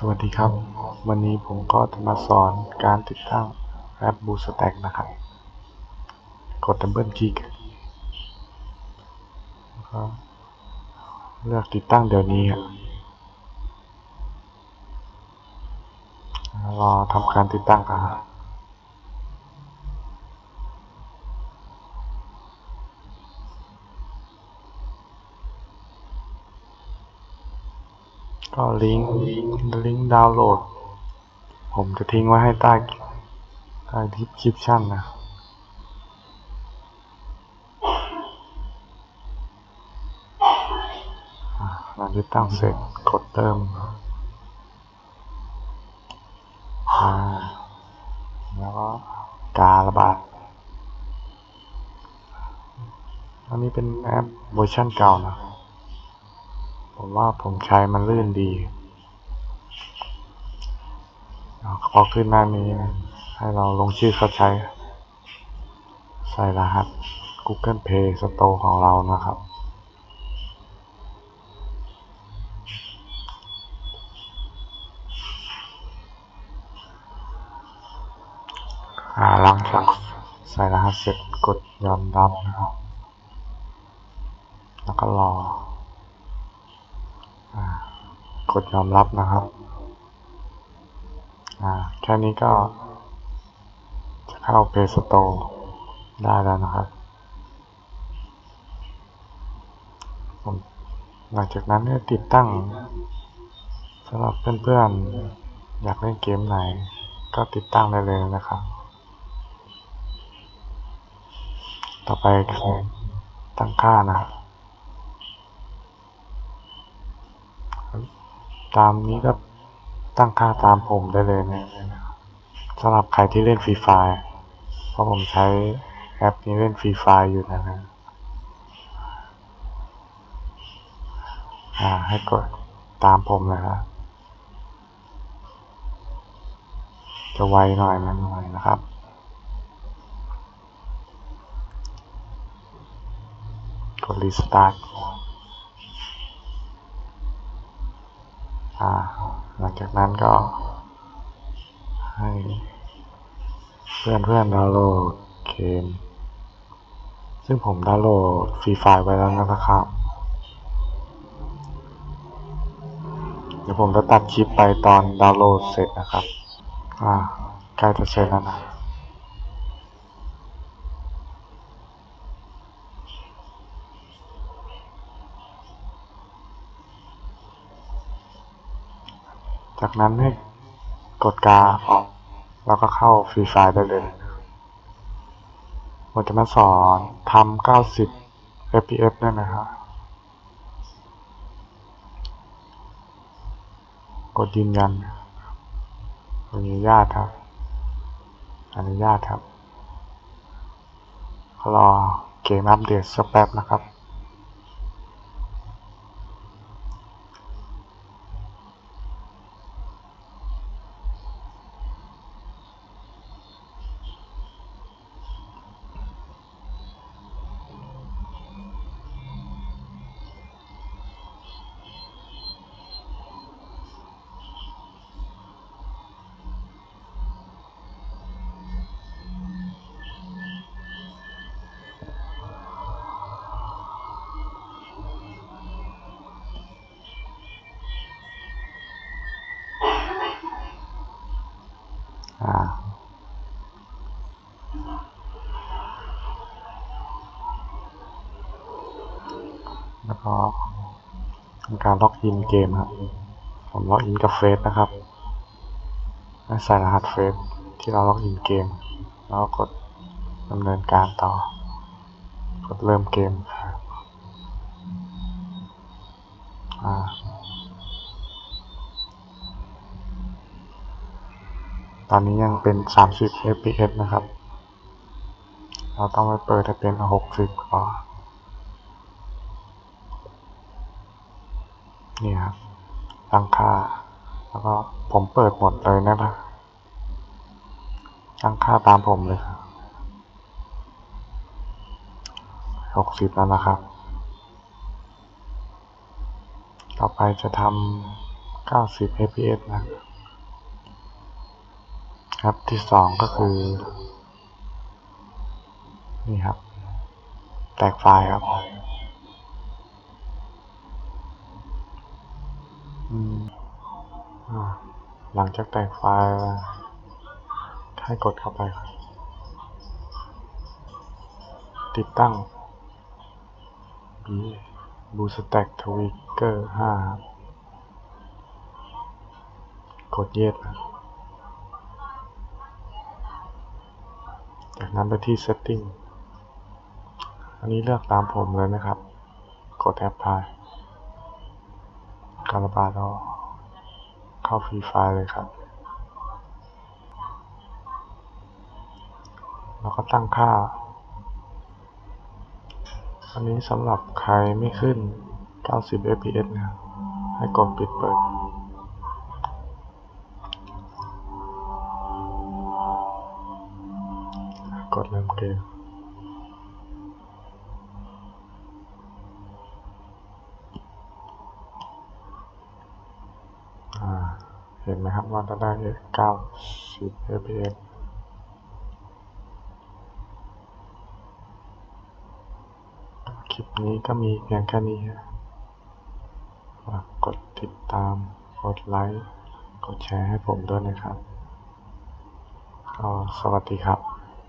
สวัสดีครับ วันนี้ผมก็จะมาสอนการติดตั้งแอปบูสแต็กนะครับ กดดับเบิลคลิกก็เลือกติดตั้งเดี๋ยวนี้ครับรอทำการติดตั้งครั ก็ลิงก์ลิงก์ดาวน์โหลด ผมจะทิ้งไว้ให้ใต้ใต้ที่คลิปชั่นนะหลังติดตั้งเสร็จกดเติมแล้วก็การะบาดอันนี้เป็นแอปเวอร์ชันเก่านะ ผมว่าผมใช้มันลื่นดีพอขึ้นหน้านี้นะให้เราลงชื่อเขาใช้ ใส่รหัส Google Play Store ของเรานะครับอ่าหลังจากใส่รหัสเสร็จกดยอมรับนะครับ แล้วก็รออ่าก ดยอมรับนะครับ อ่า แค่นี้ก็จะเข้า Play Store ได้แล้วนะครับหลังจากนั้นเนี่ยติดตั้งสำหรับเพื่อนๆ อยากเล่นเกมไหน ก็ติดตั้งได้เลยนะครับ ต่อไปคือตั้งค่านะครับ ตามนี้ก็ตั้งค่าตามผมได้เลยนะสำหรับใครที่เล่นฟรีไฟเพราะผมใช้แอปนี้เล่นฟรีไฟอยู่นะฮะอ่าให้กดตามผมนะครับจะไวหน่อยนะหน่อยนะครับกดรีสตาร์ท อ่า หลังจากนั้นก็ให้เพื่อนเพื่อนๆดาวน์โหลดเกมซึ่งผมดาวน์โหลดฟรีไฟล์ไว้แล้วนะครับ เดี๋ยวผมจะตัดคลิปไปตอนดาวน์โหลดเสร็จนะครับ อ่าใกล้จะเสร็จแล้วนะ จากนั้นให้กดกาออก แล้วก็เข้าฟรีไฟล์ได้เลยผมจะมาสอนทำ90 fps ด้วยนะครับ กดยืนยันอนุญาตครับ อนุญาตครับ รอเกมอัปเดตสักแป๊บนะครับ แล้วก็ทำการล็อกอินเกมครับ ผมล็อกอินกับเฟซนะครับให้ใส่รหัสเฟซที่เราล็อกอินเกม แล้วกดดำเนินการต่อ กดเริ่มเกมครับอ่าตอนนี้ยังเป็น 30 fps นะครับ เราต้องไปเปิดให้เป็น 60ก่อน นี่ครับตั้งค่า แล้วก็ผมเปิดหมดเลยนะครับตั้งค่าตามผมเลยครับ60แล้วนะครับ ต่อไปจะทำ90 fps นะครับที่สองก็คือ นี่ครับ แตกไฟล์ครับ อืมอ่าหลั งจากแตกไฟล์ให้กดเข้าไป ติดตั้ง B BlueStack Tweaker 5ครับกด Yes นะจากนั้นไปที่ Setting อันนี้เลือกตามผมเลยนะครับ กด Apply การระบายแล้ว เข้าฟรีไฟล์เลยครับ แล้วก็ตั้งค่า อันนี้สำหรับใครไม่ขึ้น 90 fps นะ ให้กดปิดเปิดกดเริ่มเกม อ่า เห็นไหมครับว่าจะได้90 fps คลิปนี้ก็มีเพียงแค่นี้ฝากกดติดตาม กดไลค์ กดแชร์ให้ผมด้วยนะครับ ก็สวัสดีครับ